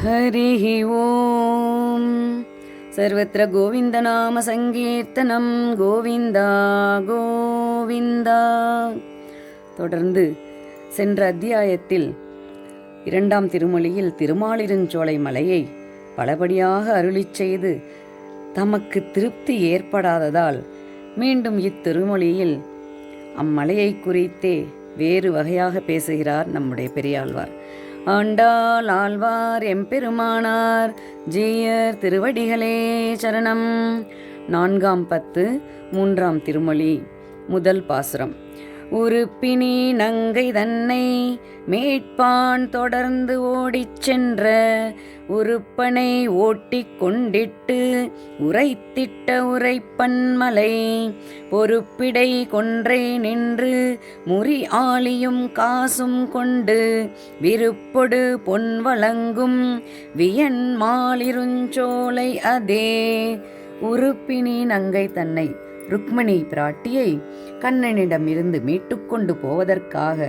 हरिः ॐ सर्वत्र கோவிந்தநாமசங்கீர்த்தனம் கோவிந்தா கோவிந்தா தொடர்ந்து சென்ற அத்தியாயத்தில் இரண்டாம் திருமொழியில் திருமாலிருஞ்சோலை மலையை பலபடியாக அருளிச் செய்து தமக்கு திருப்தி ஏற்படாததால் மீண்டும் இத்திருமொழியில் அம்மலையை குறித்தே வேறு வகையாக பேசுகிறார் நம்முடைய பெரியாழ்வார் ஆண்டாள் ஆழ்வார் எம்பெருமானார் ஜீயர் திருவடிகளே சரணம். நான்காம் பத்து மூன்றாம் திருமொழி முதல் பாசுரம். உருப்பினி நங்கை தன்னை மேட்பான் தொடர்ந்து ஓடிச் சென்ற உருப்பனை ஓட்டிக் கொண்டிட்டு உரைத்திட்ட உரைப்பன்மலை பொறுப்பிடை கொன்றை நின்று முறி ஆளியும் காசும் கொண்டு விருப்பொடு பொன் வழங்கும் வியன் மாலிருஞ்சோலை அதே. உருப்பினி நங்கை தன்னை ருக்மணி பிராட்டியை கண்ணனிடமிருந்து மீட்டுக்கொண்டு போவதற்காக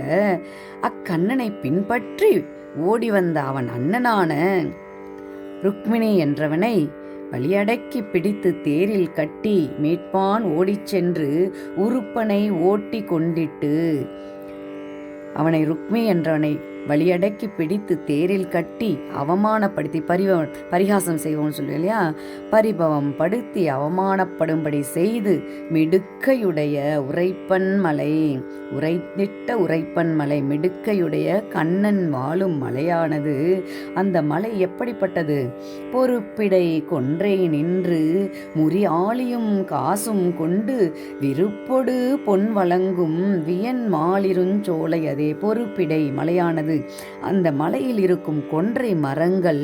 அக்கண்ணனை பின்பற்றி ஓடி வந்த அவன் அண்ணனான ருக்மிணி என்றவனை வழியடக்கி பிடித்து தேரில் கட்டி மீட்பான் ஓடிச் சென்று உருப்பனை ஓட்டி கொண்டிட்டு அவனை ருக்மி என்றவனை வழியடக்கி பிடித்து தேரில் கட்டி அவமானப்படுத்தி பரிவ பரிகாசம் செய்வோம்னு சொல்லுவோம் இல்லையா? பரிபவம் படுத்தி அவமானப்படும்படி செய்து மிடுக்கையுடைய உரைப்பன் மலை உரைத்திட்ட உரைப்பன் மலை மிடுக்கையுடைய கண்ணன் வாழும் மலையானது. அந்த மலை எப்படிப்பட்டது? பொறுப்பிடை கொன்றை நின்று முறி ஆளியும் காசும் கொண்டு விருப்பொடு பொன் வழங்கும் வியன் மாலிருஞ்சோலை அதே பொறுப்பிடை மலையானது. அந்த மலையில் இருக்கும் கொன்றை மரங்கள்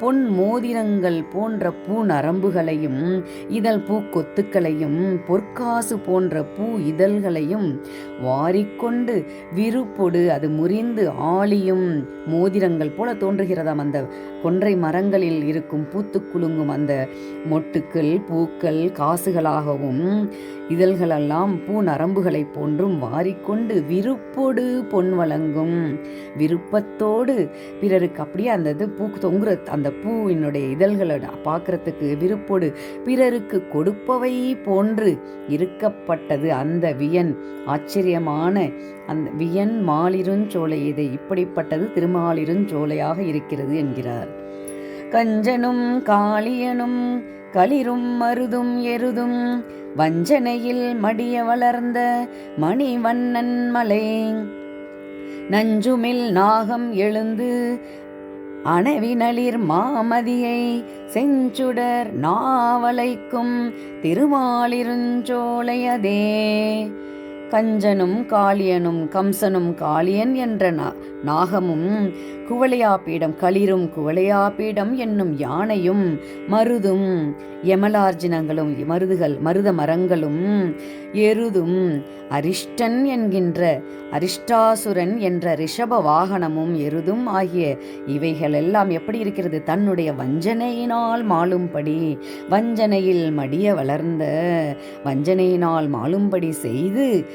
பொன் மோதிரங்கள் போன்ற பூ நரம்புகளையும் இதழ் பூ கொத்துக்களையும் பொற்காசு போன்ற பூ இதழ்களையும் வாரிக்கொண்டு விருப்பொடு அது முறிந்து ஆளியும் மோதிரங்கள் போல தோன்றுகிறதாம். அந்த கொன்றை மரங்களில் இருக்கும் பூத்து குலுங்கும் அந்த மொட்டுக்கள் பூக்கள் காசுகளாகவும் இதழ்களெல்லாம் பூ நரம்புகளை போன்றும் வாரிக்கொண்டு விருப்பொடு பொன் வழங்கும் விருப்பத்தோடு பிறருக்கு அப்படியே அந்த இது பூ தொங்குற அந்த பூவினுடைய இதழ்களை பார்க்கறதுக்கு விருப்போடு பிறருக்கு கொடுப்பவை போன்று இருக்கப்பட்டது அந்த வியன். ஆச்சரியமான அந்த வியன் மாலிருஞ்சோலை இது இப்படிப்பட்டது திருமாலிருஞ்சோலையாக இருக்கிறது என்கிறார். கஞ்சனும் காளியனும் களிரும் மருதும் எருதும் வஞ்சனையில் மடிய வளர்ந்த மணிவண்ணன் மலை நஞ்சுமில் நாகம் எழுந்து அணவினளிர் மாமதியை செஞ்சுடர் நாவலைக்கும் திருமாலிருஞ்சோலையதே கஞ்சனும் காளியனும் கம்சனும் காளியன் என்ற நாகமும் குவளையாபீடம் களிரும் குவளையாபீடம் என்னும் யானையும் மருதும் யமலார்ஜினங்களும் மருதுகள் மருத மரங்களும் எருதும் அரிஷ்டன் என்கின்ற அரிஷ்டாசுரன் என்ற ரிஷப வாகனமும் எருதும் ஆகிய இவைகளெல்லாம் எப்படி இருக்கிறது? தன்னுடைய வஞ்சனையினால் மாளும்படி வஞ்சனையில் மடிய வளர்ந்த வஞ்சனையினால் மாளும்படி செய்து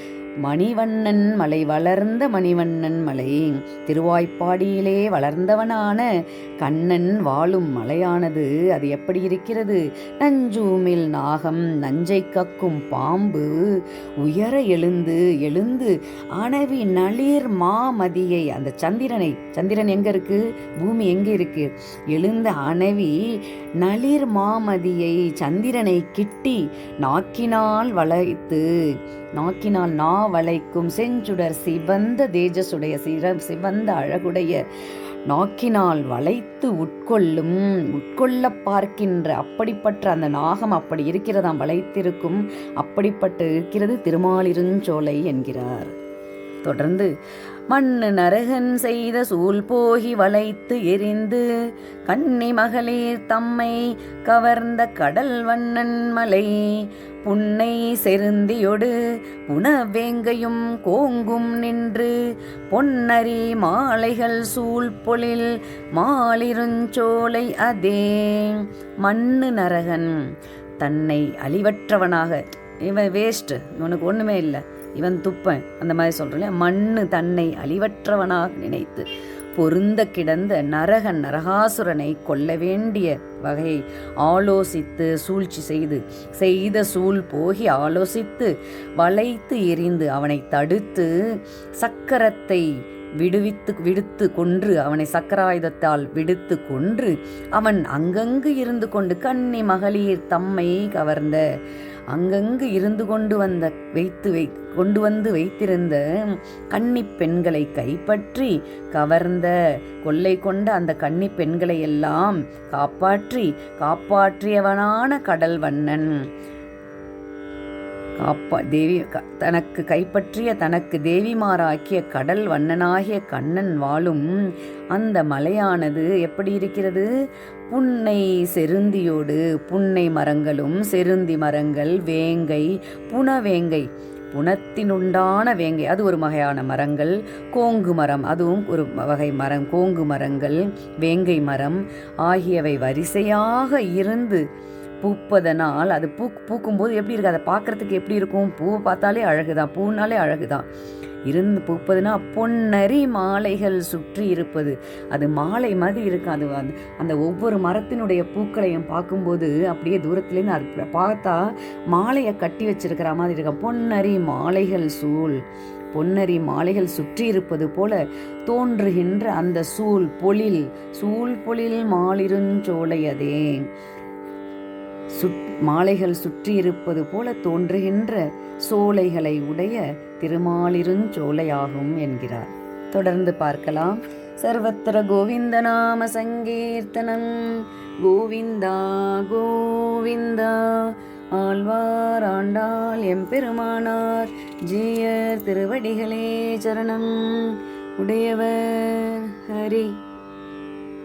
மணிவண்ணன் மலை வளர்ந்த மணிவண்ணன் மலை. திருவாய்ப்பாடியிலே வளர்ந்தவனான கண்ணன் வாழும் மலையானது. அது எப்படி இருக்கிறது? நஞ்சூமில் நாகம் நஞ்சை கக்கும் பாம்பு. உயர எழுந்து எழுந்து அணவி நளிர் மாமதியை அந்த சந்திரனை சந்திரன் எங்க இருக்கு? பூமி எங்க இருக்கு? எழுந்த அணவி நளிர் மாமதியை சந்திரனை கிட்டி நாக்கினால் வளைத்து நாக்கினால் நா வளைக்கும் செஞ்சுடர் சிவந்த தேஜசுடைய சிற சிவந்த அழகுடைய நாக்கினால் வளைத்து உட்கொள்ளும் உட்கொள்ள பார்க்கின்ற அப்படிப்பட்ட அந்த நாகம் அப்படி இருக்கிறதாம் வளைத்திருக்கும் அப்படிப்பட்டு இருக்கிறது திருமாலிருஞ்சோலை என்கிறார். தொடர்ந்து மண்ணு நரகன் செய்த சூழ் போகி வளைத்து எரிந்து கன்னி மகளிர் தம்மை கவர்ந்த கடல் வண்ணன் மலை புன்னை செருந்தியொடு புனவேங்கையும் கோங்கும் நின்று பொன்னரி மாலைகள் சூழ் பொழில் மாலிருஞ்சோலை அதே. மண்ணு நரகன் தன்னை அழிவற்றவனாக. இவன் வேஸ்ட் இவனுக்கு ஒன்றுமே இல்லை. இவன் துப்பன். அந்த மாதிரி சொல்கிறோம் மண்ணு தன்னை அழிவற்றவனாக நினைத்து பொருந்த கிடந்த நரக நரகாசுரனை கொல்ல வேண்டிய வகையை ஆலோசித்து சூழ்ச்சி செய்து செய்த சூழ் போகி ஆலோசித்து வளைத்து எறிந்து அவனை தடுத்து சக்கரத்தை விடுவித்து விடுத்து கொன்று அவனை சக்கராயுதத்தால் விடுத்து கொன்று அவன் அங்கங்கு இருந்து கொண்டு கன்னி மகளிர் தம்மை கவர்ந்த அங்கங்கு இருந்து கொண்டு வந்த வைத்து வை கொண்டு வந்து வைத்திருந்த கன்னி பெண்களை கைப்பற்றி கவர்ந்த கொள்ளை கொண்ட அந்த கன்னி பெண்களை எல்லாம் காப்பாற்றி காப்பாற்றியவனான கடல் வண்ணன். காப்பா தேவி க- தனக்கு கைப்பற்றிய தனக்கு தேவிமாராக்கிய கடல் வண்ணனாகிய கண்ணன் வாழும் அந்த மலையானது எப்படி இருக்கிறது? புன்னை செருந்தியோடு புன்னை மரங்களும் செருந்தி மரங்கள் வேங்கை புனவேங்கை புனத்தினுண்டான வேங்கை. அது ஒரு வகையான மரங்கள். கோங்கு மரம் அதுவும் ஒரு வகை மரம். கோங்கு மரங்கள் வேங்கை மரம் ஆகியவை வரிசையாக இருந்து பூப்பதனால் அது பூ பூக்கும்போது எப்படி இருக்குது அதை பார்க்கறதுக்கு எப்படி இருக்கும்? பூவை பார்த்தாலே அழகுதான். பூனாலே அழகுதான். இருந்து பூப்பதுனா பொன்னரி மாலைகள் சுற்றி இருப்பது. அது மாலை மாதிரி இருக்கும் அது அந்த- அந்த ஒவ்வொரு மரத்தினுடைய பூக்களையும் பார்க்கும்போது அப்படியே தூரத்துலேருந்து அது பார்த்தா மாலையை கட்டி வச்சிருக்கிற மாதிரி இருக்கும். பொன்னரி மாலைகள் சூழ். பொன்னரி மாலைகள் சுற்றி இருப்பது போல தோன்றுகின்ற அந்த சூழ் பொழில். சூழ் பொழில் மாலிருஞ்சோலையதே சுத் மாலைகள் சுற்றியிருப்பது போல தோன்றுகின்ற சோலைகளை உடைய திருமாலிருஞ்சோலையாகும் என்கிறார். தொடர்ந்து பார்க்கலாம். சர்வத்திர கோவிந்த நாம சங்கீர்த்தனம். கோவிந்தா கோவிந்தா ஆழ்வார் ஆண்டாள் எம்பெருமானார் ஜீயர் திருவடிகளே சரணம். உடையவர் ஹரி.